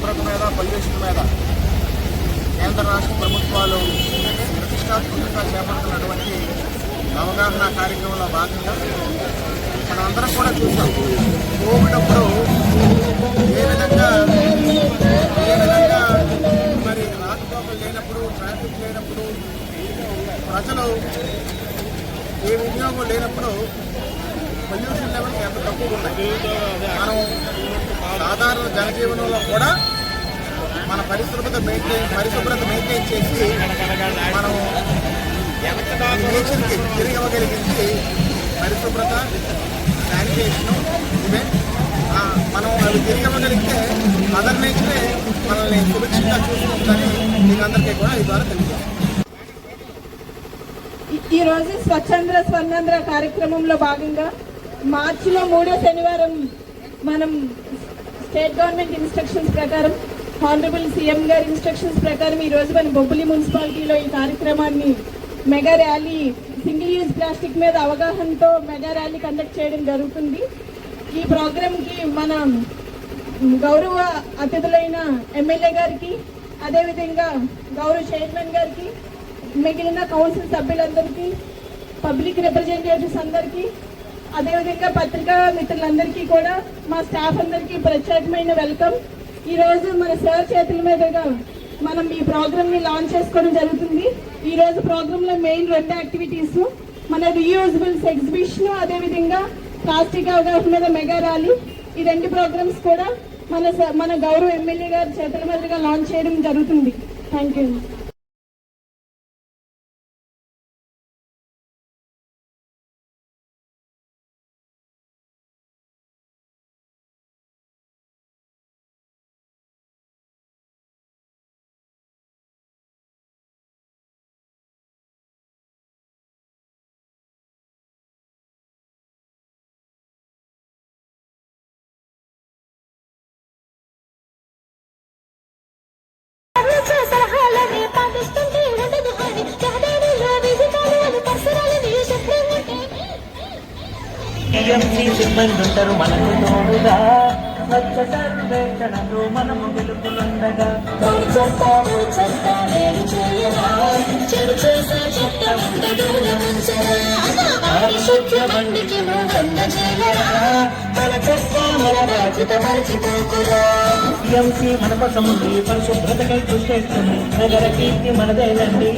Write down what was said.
పరిశుభ్రత మీద పొల్యూషన్ మీద కేంద్ర రాష్ట్ర ప్రభుత్వాలు ప్రతిష్టాత్మకంగా చేపడుతున్నటువంటి అవగాహన కార్యక్రమంలో భాగంగా మనందరం కూడా చూసాం. కోవిడ్ అప్పుడు ఏ విధంగా ఏ విధంగా మరి రాకపోకలు లేనప్పుడు ట్రాఫిక్ లేనప్పుడు ప్రజలు ఏ వినియోగం లేనప్పుడు పొల్యూషన్ లెవెల్స్ ఎంత తక్కువ ఉన్నాయి మనం సాధారణ జనజీవనంలో కూడా మన పరిశుభ్రత మెయింటైన్ పరిశుభ్రత మెయింటైన్ చేసి మనం నేచర్కి తిరిగి ఇవ్వగలిగింది పరిశుభ్రత శానిటేషను ఇవే. మనం అవి తిరిగి ఇవ్వగలిగితే మదర్ నేచరే మనల్ని సురక్షితంగా చూసుకుంటుందని మీకు అందరికీ కూడా ఈ ద్వారా తెలియజేస్తాం ఈ- రోజు స్వచ్ఛంద్ర స్వర్ణాంధ్ర కార్యక్రమంలో భాగంగా మార్చిలో మూడో శనివారం మనం స్టేట్ గవర్నమెంట్ ఇన్స్ట్రక్షన్స్ ప్రకారం హానరబుల్ సీఎం గారి ఇన్స్ట్రక్షన్స్ ప్రకారం ఈ రోజు మన బొబ్బులి మున్సిపాలిటీలో ఈ కార్యక్రమాన్ని mega rally single use plastic మీద అవగాహనతో మెగా ర్యాలీ కండక్ట్ చేయడం జరుగుతుంది. ఈ ప్రోగ్రాంకి మన గౌరవ అతిథులైన ఎమ్మెల్యే గారికి అదేవిధంగా గౌరవ చైర్మన్ గారికి మిగిలిన కౌన్సిల్ సభ్యులందరికీ పబ్లిక్ రిప్రజెంటేటివ్స్ అందరికీ అదేవిధంగా పత్రికా మిత్రులందరికీ కూడా మా స్టాఫ్ అందరికీ ప్రత్యేకమైన వెల్కమ్ ఈరోజు మన సార్ చేతుల మీదుగా మనం ఈ ప్రోగ్రామ్ని లాంచ్ చేసుకోవడం జరుగుతుంది. ఈ రోజు మెయిన్ రెండు యాక్టివిటీస్ మన రీయూజబుల్స్ ఎగ్జిబిషన్ అదేవిధంగా ప్లాస్టిక్ అవగాహన మీద మెగా ర్యాలీ ఈ రెండు ప్రోగ్రామ్స్ కూడా మన స- మన గౌరవ ఎమ్మెల్యే గారి చేతుల మీదుగా లాంచ్ చేయడం జరుగుతుంది. థ్యాంక్ యూ టీఎంసీ సిబ్బంది ఉంటారు మనకు తోడుగా. స్వచ్ఛ సర్వేక్షణలో మనము వెలుపులుండగా చేస్తాము బండికి నువ్వంద చేయరా మన చెత్త మన బాధ్యత మర్చిపోకురా టీఎంసీ మన కోసం ఉంది పరిశుభ్రతకై కృషి చేస్తుంది నగర కీర్తి మనదేనండి.